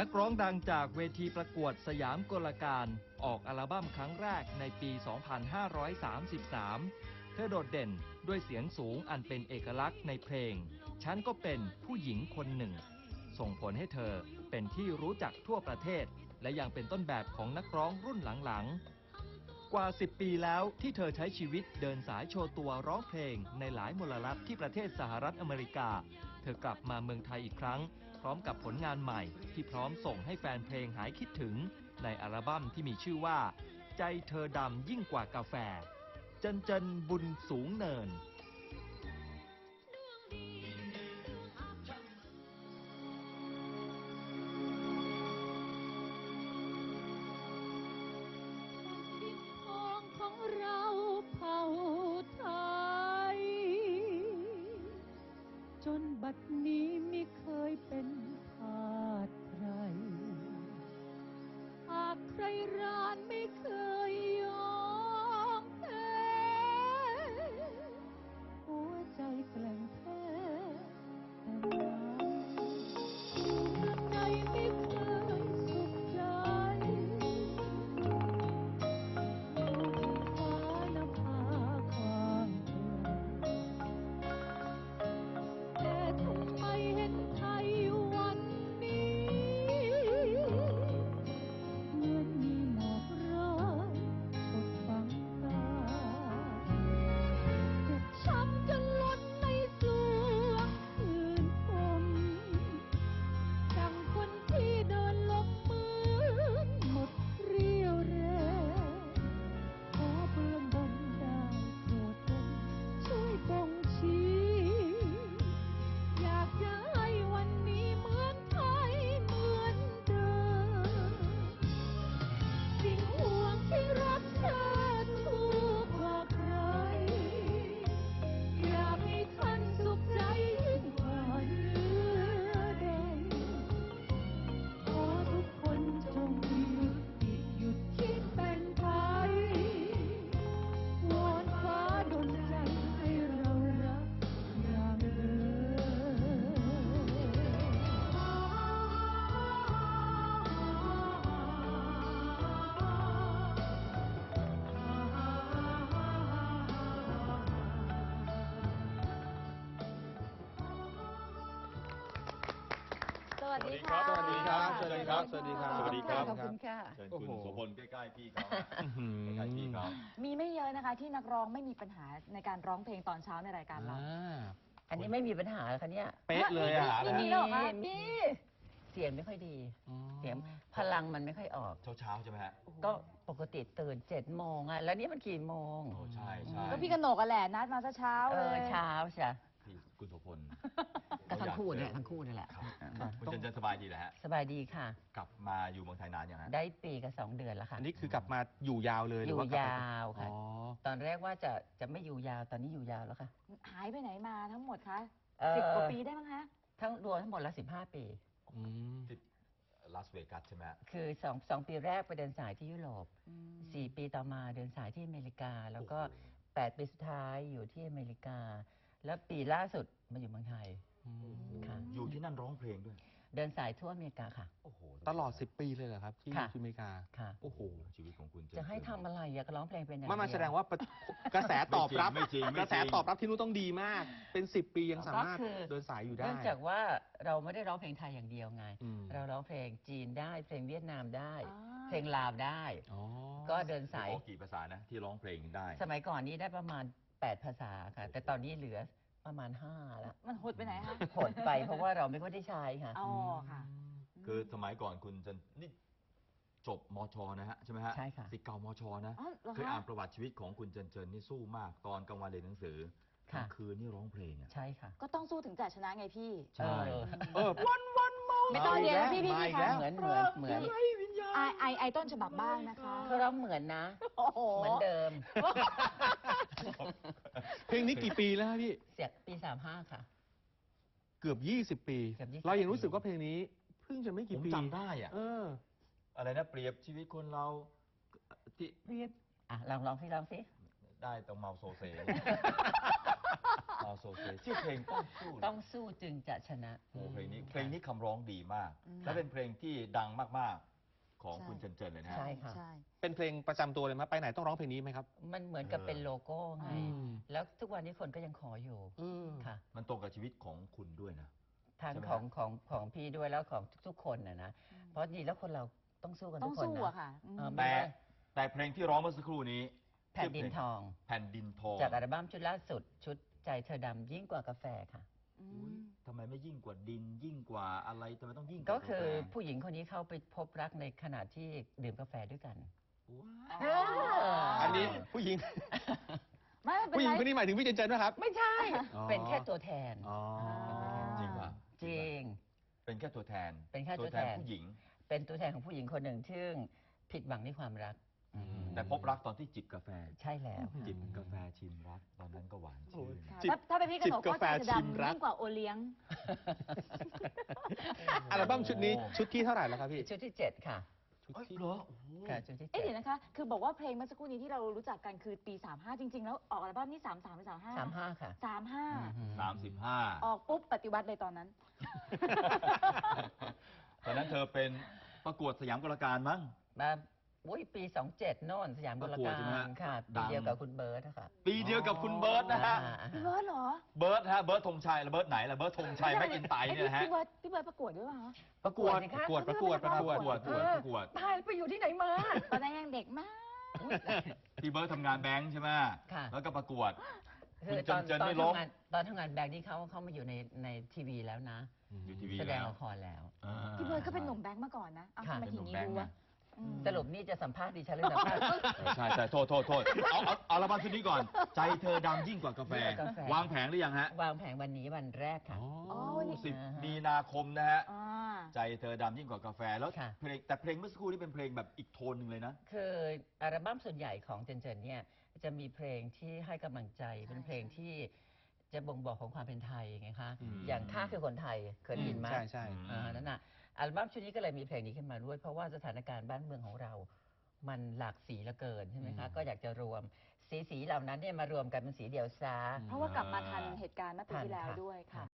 นักร้องดังจากเวทีประกวดสยามกลการ ออกอัลบั้มครั้งแรกในปี 2533 เธอโดดเด่นด้วยเสียงสูงอันเป็นเอกลักษณ์ในเพลง ฉันก็เป็นผู้หญิงคนหนึ่ง ส่งผลให้เธอเป็นที่รู้จักทั่วประเทศ และยังเป็นต้นแบบของนักร้องรุ่นหลังๆ กว่า 10 ปีแล้วที่เธอใช้ชีวิตเดินสายโชว์ตัวร้องเพลงในหลายมลรัฐที่ประเทศสหรัฐอเมริกา เธอกลับมาเมืองไทยอีกครั้ง ร้อมกับผลงานใหม่ที่พร้อมส่งให้แฟนเพลงหายคิดถึง ในอัลบั้มที่มีชื่อว่า ใจเธอดำยิ่งกว่ากาแฟเจนเจนบุญสูงเนินดินทองของเราเผาไทยจนบัดนี้ไม่เคย เป็นทาสใคร หากใครรานไม่เคย วัสดีค่ะ สวัสดีครับสวัสดีครับสวัสดีครับสวัสดีครับ ขอบคุณค่ะเชิญโอ้คุณโหโสพลใกล้ๆพี่เขาอื้อหือใกล้ๆพี่เขามีไม่เยอะนะคะ ที่นักร้องไม่มีปัญหาในการร้องเพลงตอนเช้าในรายการเราอ่าอันนี้ไม่มีปัญหาค่ะเนี่ยเป๊ะเลยอะมีมีเหรอคะมีเสียงไม่ค่อยดีอ๋อเสียงพลังมันไม่ค่อยออก เช้าๆใช่ไหมฮะ ก็ปกติตื่นเจ็ดโมงอะแล้วนี่มันกี่โมงโอ้ใช่ใช่ก็พี่กนกกันแหละนัดมาซะเช้าเอเลอยเช้าใช่พี่คุณโสพลก็ทั้งคู่เนี่ยทั้งคู่นี่แหละ ครับครับคุณเจนเจนสบายดีแหละฮะ สบายดีค่ะ กลับมาอยู่เมืองไทยนานยังฮะได้ปีกับสองเดือนแล้วค่ะอันนี้คือกลับมาอยู่ยาวเลยหรืออยู่ว่ากลับไปยาวค่ะ อ๋อ ตอนแรกว่าจะจะไม่อยู่ยาวตอนนี้อยู่ยาวแล้วค่ะหายไปไหนมาทั้งหมดคะเอ่อสิบกว่าปีได้มั้งคะ ทั้งรวมทั้งหมดแล้วสิบห้าปี อืม ที่ลาสเวกัสใช่ไหมฮะ คือสองสองปีแรกไปเดินสายที่ยุโรปอืมสี่ปีต่อมาเดินสายที่อเมริกา แล้วก็โอ้โห แปดปีสุดท้ายอยู่ที่อเมริกา แล้วปีล่าสุดมาอยู่เมืองไทยอืม ค่ะอยู่ที่นั่นร้องเพลงด้วย เดินสายทั่วอเมริกาค่ะ โอ้โหตลอด 10 ปีเลยเหรอครับ ที่ค่ะ ที่อเมริกา ค่ะ โอ้โหชีวิตของคุณเจนจะให้ทำอะไรอะก็ร้องเพลงเป็นอย่างไม่มาเดียแสดงว่าปะกระแสตอบรับ ไม่จริงไม่จริง กระแสตอบรับที่นู้นต้องดีมาก เป็น 10 ปียังสามารถก็คือ เดินสายอยู่ได้ เนื่องจากว่าเราไม่ได้ร้องเพลงไทยอย่างเดียวไง อืม เราร้องเพลงจีนได้เพลงเวียดนามได้ อ่า เพลงลาวได้ อ๋อ ก็เดินสาย โอ้กี่ภาษานะ ที่ร้องเพลงได้ สมัยก่อนนี้ได้ประมาณ 8 ภาษาค่ะ แต่ตอนนี้เหลือ ประมาณ5แล้วมันหดไปไหนคะหดไปเพราะว่าเราไม่ค่อยได้ใช้ค่ะ อ๋อค่ะ คือสมัยก่อนคุณเจนนี่จบมชนะฮะใช่ไหมฮะใช่ค่ะสิษย์เก่ามชนะอ๋อเหรอคะ เคยอ่านประวัติชีวิตของคุณเจนเจนนี่สู้มากตอนกลางวันเรียนหนังสือกลาค่ะงคืนนี่ร้องเพลงอะ ใช่ค่ะ ก็ต้องสู้ถึงจะชนะไงพี่ ใช่ เออเออวันวันเมาไม่ต้องเรียนแล้วพี่พี่มาพี่อีกคะแล้วเหมือนเหมือนเหมือนไอไอไอต้นฉบับบ้างนะคะ เขาร้องเหมือนนะ โอ้โห เหมือนเดิม เพลงนี้กี่ปีแล้วครับพี่ เสียปีสามห้าค่ะ เกือบ 20 ปี เกือบ20 เรายังรู้สึกว่าเพลงนี้เพิ่งจะไม่ผกี่มปีจำได้อะเออ อะไรนะเปรียบชีวิตคนเราที่เรียบอะลองลองสิลองสิได้ต้องเมาโซเซเอโซเซชื่อเพลงต้องสู้เหรอต้องสู้จึงจะชนะ โอ้เพลงนี้ค่ะเพลงนี้คำร้องดีมากอืมและเป็นเพลงที่ดังมากๆ ของใช่คุณเจนเจนเลยนะฮะ ใช่ค่ะ ใช่ เป็นเพลงประจำตัวเลยไหมไปไหนต้องร้องเพลงนี้ไหมครับ มันเหมือนกับเออเป็นโลโก้ไง อืม แล้วทุกวันนี้คนก็ยังขออยู่อืมค่ะ มันตรงกับชีวิตของคุณด้วยนะ ทางใช่ไหม ของของของพี่ด้วยแล้วของทุกๆคนนะนะ เพราะจริงแล้วคนเราต้องสู้กันต้อทุงกคนสู้นะ อะค่ะอืม เออ แต่แต่เพลงที่ร้องเมื่อสักครู่นี้แผ่นดินทอง แผ่นดินทอง จากอัลบั้มชุดล่าสุดชุดใจเธอดำยิ่งกว่ากาแฟค่ะอือุ๊ยม ทำไมไม่ยิ่งกว่าดินยิ่งกว่าอะไรทำไมต้องยิ่งว่าก็คือกาแฟผู้หญิงคนนี้เข้าไปพบรักในขณะที่ดื่มกาแฟด้วยกัน ว้าว อันนี้ผู้หญิง ไม่เป็นผู้หญิงไร คนนี้หมายถึงพี่เจนเจนนะครับ ไม่ใช่ อ๋อ เป็นแค่ตัวแทน อ๋อจริงป่ะจริง เป็นแค่ตัวแทนเป็นแค่ตัวแทน ผู้หญิง เป็นตัวแทนของผู้หญิงคนหนึ่งซึ่งผิดหวังในความรักอืม แต่พบรักตอนที่จิบกาแฟ ใช่แล้ว จิบกาแฟชิมรักตอนนั้นก็หวานชื่นค่ะจิบถ้าถ้าเป็นพี่กระหนกจิบก็กาแฟใจจะชิมดำรัก ยิ่งกว่าโอเลี้ยง อัลบั้มชุดนี้ชุดที่เท่าไหร่แล้วครับพี่ชุดที่เจ็ดค่ะชุดเอ้ยที่เหรอโอ้โหค่ะชุดที่เอ๊ะเจ็ดเดี๋ยวนะคะ คือบอกว่าเพลงเมื่อสักครู่นี้ที่เรารู้จักกันคือปี 35 จริง ๆ แล้วออกอัลบั้มนี่33หรือ35สามห้าค่ะ35อืมสามสิบห้าออกปุ๊บปฏิวัติเลยตอนนั้น ตอนนั้นเธอเป็นประกวดสยามกลการมั้ง มา อุ้ยปีสองเจ็ดโน่นสยามบุรประกวดกาใช่ไหมรฮะค่ะดัปีง เดียวกับคุณเบิร์ตนะคะปีเดียวกับคุณเบิร์ตนะฮะอ่าอ่าพี่เบิร์ดเหรอเบิร์ตฮะ เบิร์ตธงชัยแล้วเบิร์ตไหนล่ะ เบิร์ตธงชัยแม็กอินไตเอ้เนี่ยนะฮะ พี่เบิร์ดพี่เบิร์ดประกวดด้วยเปล่าคะประกวดสิปคะระกวดประกวด ประกวด ประกวด ประกวด ประกวด ตายไปอยู่ที่ไหนมา ตอนนั้นยังเด็กมากพี่เบิร์ตทำงานแบงค์ใช่ไหมค่ะ แล้วก็ประกวด คือตอนคุณเจนเจนตอนไม่ร้องทำงานตอนทำงานแบงค์ที่เขาเขามาอยู่ในในทีวีแล้วนะ อยู่ทีวีแสดงแล้วละครแล้ว อ่า พี่เบิร์ดก็เป็นหนุ่มแบงค์มาก่อนนะ เอาค่ะทำไมถึงอย่างนี้รู้วะอืม สรุปนี่จะสัมภาษณ์ดิฉันหรือสัมภาษณ์เออใช่ใช่โทษโทษโทษเอาเอาเอาละบันชุดนี้ก่อน ใจเธอดำยิ่งกว่ากาแฟ ยิ่งกว่ากาแฟ วางแผงหรือยังฮะวางแผงวันนี้วันแรกค่ะอ๋อวันนี้ สิบอ่าฮะมีนาคมนะฮะ อ่า ใจเธอดำยิ่งกว่ากาแฟแล้วค่ะ เพลงแต่เพลงเมื่อสักครู่นี้เป็นเพลงแบบอีกโทนหนึ่งเลยนะ คืออัลบั้มส่วนใหญ่ของเจนเจนเนี่ยจะมีเพลงที่ให้กำลังใจใช่ เป็นเพลงที่จะบ่งบอกของความเป็นไทยไงคะ อืม อย่างข้าคือคนไทยเคยได้ยินไหมใช่ใช่อืมอ่านั่นน่ะ อัลบั้มชุดนี้ก็เลยมีเพลงนี้ขึ้นมาด้วย เพราะว่าสถานการณ์บ้านเมืองของเรา มันหลากสีเหลือเกินใช่ไหมคะอืมก็อยากจะรวมสีสีเหล่านั้นเนี่ยมารวมกันเป็นสีเดียวซา เพราะว่ากลับมาทันเหตุการณ์เมื่อปีที่แล้วทันค่ะด้วยค่ะ